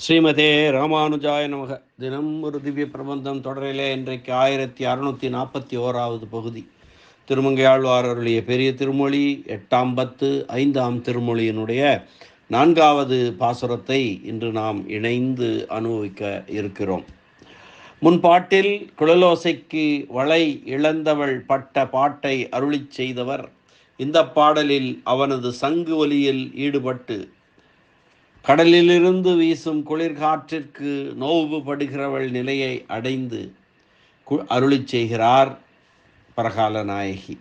ஸ்ரீமதே ராமானுஜாய நமக. தினம் ஒரு திவ்ய பிரபந்தம் தொடரிலே இன்றைக்கு ஆயிரத்தி அறுநூத்தி நாற்பத்தி ஓராவது பகுதி. திருமங்கையாழ்வார் அருளிய பெரிய திருமொழி எட்டாம் பத்து ஐந்தாம் திருமொழியினுடைய நான்காவது பாசுரத்தை இன்று நாம் இணைந்து அனுபவிக்க இருக்கிறோம். முன்பாட்டில் குழலோசைக்கு வளை இழந்தவள் பட்ட பாட்டை அருளிச் செய்தவர் இந்த பாடலில் அவனது சங்கு ஒலியில் ஈடுபட்டு கடலிலிருந்து வீசும் குளிர்காற்றிற்கு நோவுபடுகிறவள் நிலையை அடைந்து கு அருளிச் செய்கிறார் பரகால நாயகி.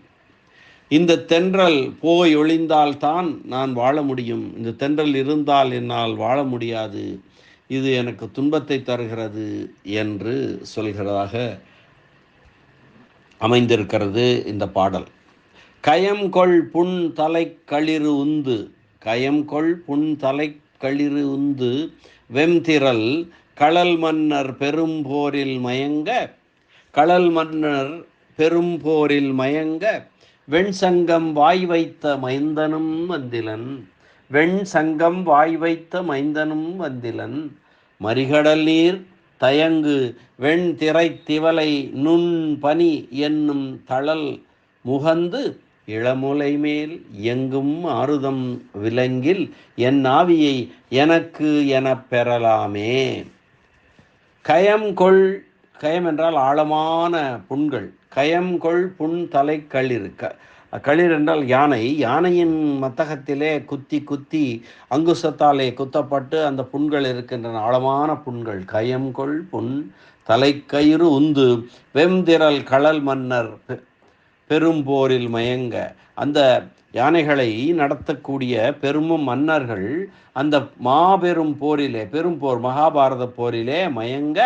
இந்த தென்றல் போய் ஒளிந்தால்தான் நான் வாழ முடியும். இந்த தென்றல் இருந்தால் என்னால் வாழ முடியாது. இது எனக்கு துன்பத்தை தருகிறது என்று சொல்கிறதாக அமைந்திருக்கிறது இந்த பாடல். கயம் கொள் புண் தலை களிறு உந்து. கயம் கொள் புண் தலை களிறு உந்து வெம்திரல் களல் மன்னர் பெரும்போரில் மயங்க களல் மன்னர் பெரும்போரில் மயங்க வெண்சங்கம் வாய் வைத்த மைந்தனும் வந்திலன் வெண் சங்கம் வாய் வைத்த மைந்தனும் வந்திலன் மறிகடல் நீர் தயங்கு வெண் திரை திவலை நுண் பனி என்னும் தளல் முகந்து இளமுலை மேல் எங்கும் ஆறுதம் விலங்கில் என் ஆவியை எனக்கு எனப் பெறலாமே. கயம் கொள் கயம் என்றால் ஆழமான புண்கள். கயம் கொள் புண் தலை களிர் க களிர் என்றால் யானை. யானையின் மத்தகத்திலே குத்தி குத்தி அங்குசத்தாலே குத்தப்பட்டு அந்த புண்கள் இருக்கின்றன. ஆழமான புண்கள். கயம் கொள் புண் தலைக்கயிறு உந்து. வெம்திரல் களல் மன்னர் பெரும்போரில் மயங்க. அந்த யானைகளை நடத்தக்கூடிய பெருமும் மன்னர்கள் அந்த மாபெரும் போரிலே பெரும் போர் மகாபாரத போரிலே மயங்க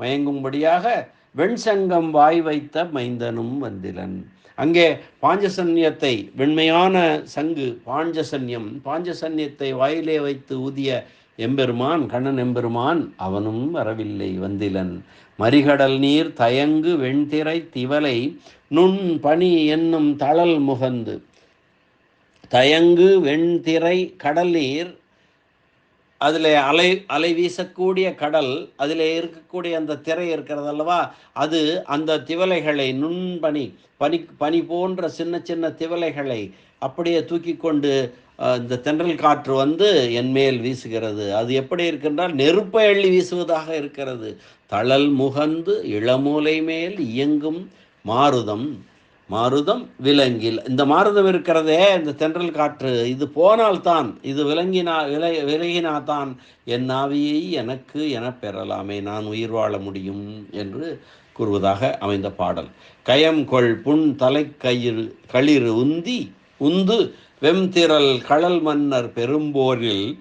மயங்கும்படியாக வெண்சங்கம் வாய் வைத்த மைந்தனும் வந்திலன். அங்கே பாஞ்சசன்யத்தை வெண்மையான சங்கு பாஞ்சசன்யம் பாஞ்சசன்யத்தை வாயிலே வைத்து ஊதிய எம்பெருமான் கண்ணன் எம்பெருமான் அவனும் வரவில்லை வந்திலன். மறிகடல் நீர் தயங்கு வெண்திரை திவலை நுண் பனி என்னும் தளல் முகந்து. தயங்கு வெண்திரை கடல் நீர் அதில் அலை அலை வீசக்கூடிய கடல் அதில் இருக்கக்கூடிய அந்த திரை இருக்கிறது அல்லவா? அது அந்த திவலைகளை நுண்பனி பனி பனி போன்ற சின்ன சின்ன திவலைகளை அப்படியே தூக்கி கொண்டு இந்த தென்றல் காற்று வந்து என்மேல் வீசுகிறது. அது எப்படி இருக்கின்றால் நெருப்பை அள்ளி வீசுவதாக இருக்கிறது. தளல் முகந்து இளமூலை மேல் இயங்கும் மாருதம். மாருதம் விலங்கில். இந்த மாருதம் இருக்கிறதே இந்த தென்றல் காற்று. இது போனால்தான் இது விலங்கினா விலை விலகினால்தான் என் ஆவியை எனக்கு என பெறலாமே. நான் உயிர் வாழ முடியும் என்று கூறுவதாக அமைந்த பாடல். கயம் கொள் புண் தலைக்கயிறு களிறு உந்தி உந்து வெம்திரல் கடல் மன்னர் பெரும்போரில்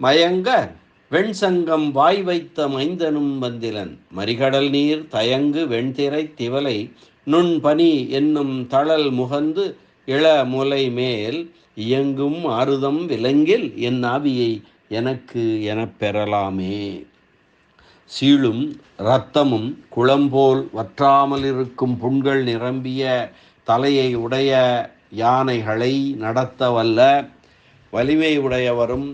மயங்க வெண்சங்கம் வாய் வைத்த மைந்தனும் வந்திலன். மறிகடல் நீர் தயங்கு வெண்திரை திவலை நுண்பனி என்னும் தளல் முகந்து இள முலை மேல் இயங்கும் ஆறுதம் விலங்கில் என் ஆவியை எனக்கு எனப் பெறலாமே. சீழும் இரத்தமும் குளம்போல் வற்றாமல் இருக்கும் புண்கள் நிரம்பிய தலையை உடைய யானைகளை நடத்த வல்ல வலிமை உடையவரும்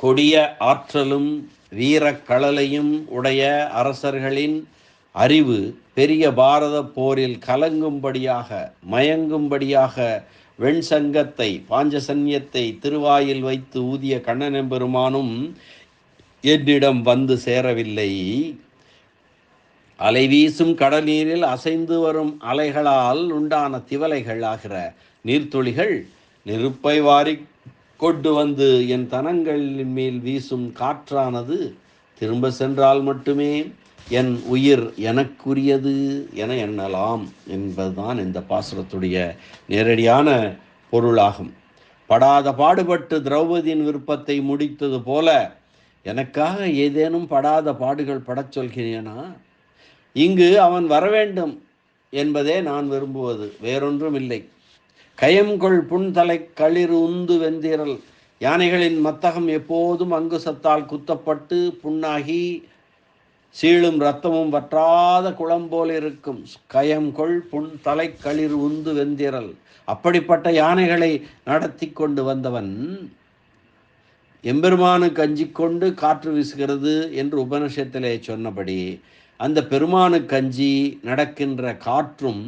கொடிய ஆற்றலும் வீரக்கழலையும் உடைய அரசர்களின் அறிவு பெரிய பாரத போரில் கலங்கும்படியாக மயங்கும்படியாக வெண்சங்கத்தை பாஞ்சசன்யத்தை திருவாயில் வைத்து ஊதிய கண்ணனெம்பெருமானும் என்னிடம் வந்து சேரவில்லை. அலை வீசும் கடநீரில் அசைந்து வரும் அலைகளால் உண்டான திவலைகள் ஆகிற நீர்த்துளிகள் நெருப்பை வாரி கொண்டு வந்து என் தனங்களின் மேல் வீசும் காற்றானது திரும்ப சென்றால் மட்டுமே என் உயிர் எனக்குரியது என எண்ணலாம் என்பதுதான் இந்த பாசுரத்துடைய நேரடியான பொருளாகும். படாத பாடுபட்டு திரௌபதியின் விருப்பத்தை முடித்தது போல எனக்காக ஏதேனும் படாத பாடுகள் படச் சொல்கிறேனா? இங்கு அவன் வரவேண்டும் என்பதே நான் விரும்புவது வேறொன்றும் இல்லை கயம்கொள் புன்தலை களிர் உந்து வெந்திரல் யானைகளின் மத்தகம் எப்போதும் அங்குசத்தால் குத்தப்பட்டு புண்ணாகி சீழும் இரத்தமும் வற்றாத குளம் போல் இருக்கும். கயம்கொள் புண் தலை களிர் உந்து வெந்திரல் அப்படிப்பட்ட யானைகளை நடத்தி கொண்டு வந்தவன் எம்பெருமானு கஞ்சிக்கொண்டு காற்று வீசுகிறது என்று உபனிஷத்திலே சொன்னபடி அந்த பெருமானுக்கு அஞ்சி நடக்கின்ற காற்றும்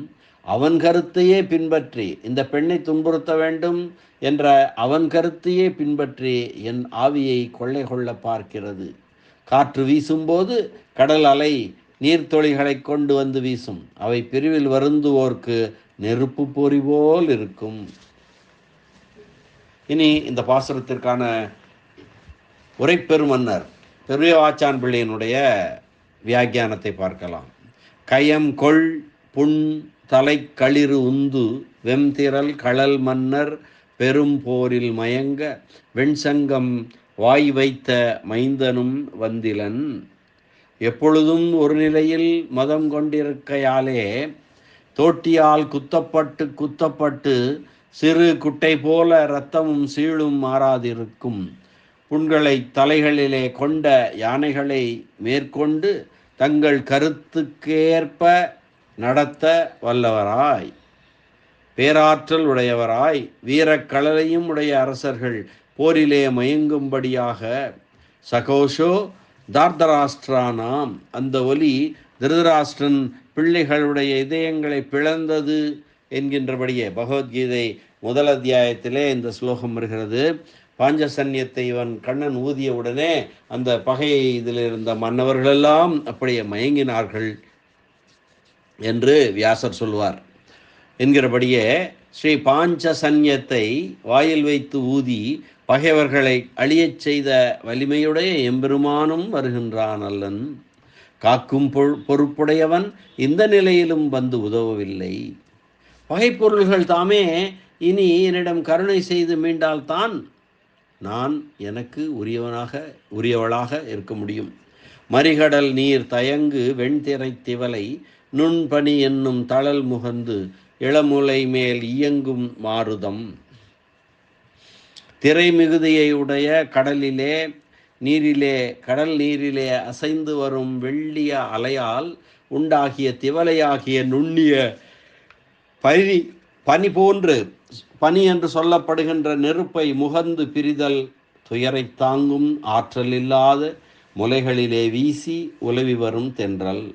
அவன் கருத்தையே பின்பற்றி இந்த பெண்ணை துன்புறுத்த வேண்டும் என்ற அவன் கருத்தையே பின்பற்றி என் ஆவியை கொள்ளை கொள்ள பார்க்கிறது. காற்று வீசும்போது கடல் அலை நீர்த்தொழிகளை கொண்டு வந்து வீசும். அவை பிரிவில் வருந்துவோர்க்கு நெருப்பு பொறி போல் இருக்கும். இனி இந்த பாசுரத்திற்கான உரைப்பெருமன்னர் பெரிய வாச்சான் பிள்ளையினுடைய வியாக்கியானத்தை பார்க்கலாம். கயம் கொள் புண் தலை களிறு உந்து வெம்திரல் களல் மன்னர் பெரும் போரில் மயங்க வெண்சங்கம் வாய் வைத்த மைந்தனும் வந்திலன். எப்பொழுதும் ஒரு நிலையில் மதம் கொண்டிருக்கையாலே தோட்டியால் குத்தப்பட்டு குத்தப்பட்டு சிறு குட்டை போல இரத்தமும் சீழும் மாறாதிருக்கும். புண்களை தலைகளிலே கொண்ட யானைகளை மேற்கொண்டு தங்கள் கருத்துக்கேற்ப நடத்த வல்லவராய் பேராற்றல் உடையவராய் வீரக்கடலையும் உடைய அரசர்கள் போரிலே மயங்கும்படியாக சகோஷோ தார்தராஷ்டிரானாம். அந்த ஒலி திருதராஷ்டிரன் பிள்ளைகளுடைய இதயங்களை பிளந்தது என்கின்றபடியே பகவத்கீதை முதல் அத்தியாயத்திலே இந்த ஸ்லோகம் வருகிறது. பாஞ்சசன்யத்தை இவன் கண்ணன் ஊதிய உடனே அந்த பகையை இதில் இருந்த மன்னவர்களெல்லாம் அப்படியே மயங்கினார்கள் என்று வியாசர் சொல்வார். என்கிறபடியே ஸ்ரீ பாஞ்சசன்யத்தை வாயில் வைத்து ஊதி பகைவர்களை அழியச் செய்த வலிமையுடைய எம்பெருமானும் வருகின்றான் அல்லன். காக்கும் பொ- பொறுப்புடையவன் இந்த நிலையிலும் வந்து உதவவில்லை. பகைப்பொருள்கள் தாமே இனி என்னிடம் கருணை செய்து மீண்டால்தான் நான் எனக்கு உரியவனாக உரியவளாக இருக்க முடியும். மறிகடல் நீர் தயங்கு வெண்திரை திவலை நுண்பனி என்னும் தளல் முகந்து இளமுலை மேல் இயங்கும் மாருதம். திரை மிகுதியை உடைய கடலிலே நீரிலே கடல் நீரிலே அசைந்து வரும் வெள்ளிய அலையால் உண்டாகிய திவலையாகிய நுண்ணிய பரி பனி போன்று பனி என்று சொல்லப்படுகின்ற நெருப்பை முகந்து பிரிதல் துயரை தாங்கும் ஆற்றல் இல்லாத முலைகளிலே வீசி உலவி வரும் தென்றல்.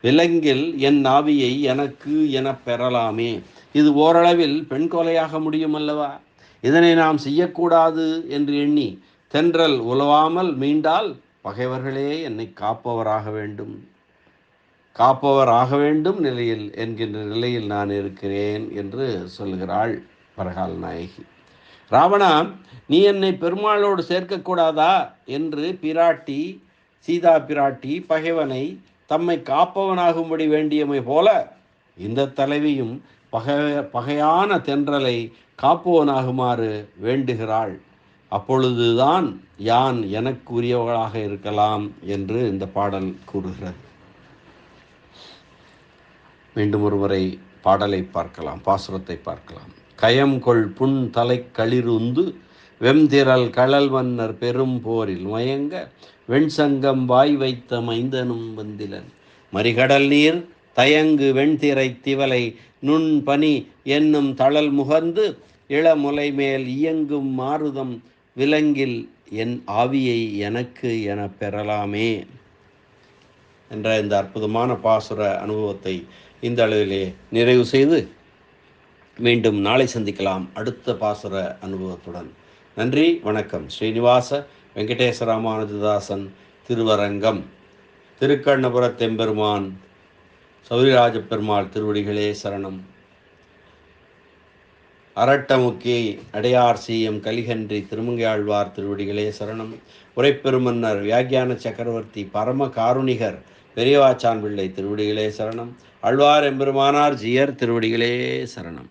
விலங்கில் என் நாவியை எனக்கு எனப் பெறலாமே. இது ஓரளவில் பெண் கொலையாக முடியும் அல்லவா? இதனை நாம் செய்யக்கூடாது என்று எண்ணி தென்றல் உலவாமல் மீண்டால் பகைவர்களே என்னை காப்பவராக வேண்டும். காப்பவர் ஆக வேண்டும் நிலையில் என்கின்ற நிலையில் நான் இருக்கிறேன் என்று சொல்கிறாள் பரகால் நாயகி. ராவணா நீ என்னை பெருமாளோடு சேர்க்கக்கூடாதா? என்று பிராட்டி சீதா பிராட்டி பகைவனை தம்மை காப்பவனாகும்படி வேண்டியமை போல இந்த தலைவியும் பகை பகையான தென்றலை காப்பவனாகுமாறு வேண்டுகிறாள். அப்பொழுதுதான் யான் எனக்கு இருக்கலாம் என்று இந்த பாடல் கூறுகிறது. மீண்டும் ஒருவரை பாடலை பார்க்கலாம் பாசுரத்தை பார்க்கலாம். கயம் கொள் புண் தலை களிருந்து வெம்திரல் களல் மன்னர் பெரும் போரில் மயங்க வெண்சங்கம் வாய் வைத்த மைந்தனும் வந்திலன். மறிகடல் நீர் தயங்கு வெண்திரை திவலை நுண் பனி என்னும் தளல் முகந்து இளமுலை மேல் இயங்கும் மாருதம் விலங்கில் என் ஆவியை எனக்கு என பெறலாமே. என்ற இந்த அற்புதமான பாசுர அனுபவத்தை இந்த அளவிலே நிறைவு செய்து மீண்டும் நாளை சந்திக்கலாம் அடுத்த பாசுர அனுபவத்துடன். நன்றி வணக்கம். ஸ்ரீனிவாச வெங்கடேச திருவரங்கம். திருக்கண்ணபுரத்தெம்பெருமான் சௌரிராஜ பெருமாள் திருவடிகளே சரணம். அரட்டமுக்கி அடையார் சிஎம் கலிகன்றி திருமங்கையாழ்வார் திருவடிகளே சரணம். உரைப்பெருமன்னர் வியாக்கியான சக்கரவர்த்தி பரம காருணிகர் பெரியவாச்சான் பிள்ளை திருவடிகளே சரணம். அழ்வார் எம்பெருமானார் ஜியர் திருவடிகளே சரணம்.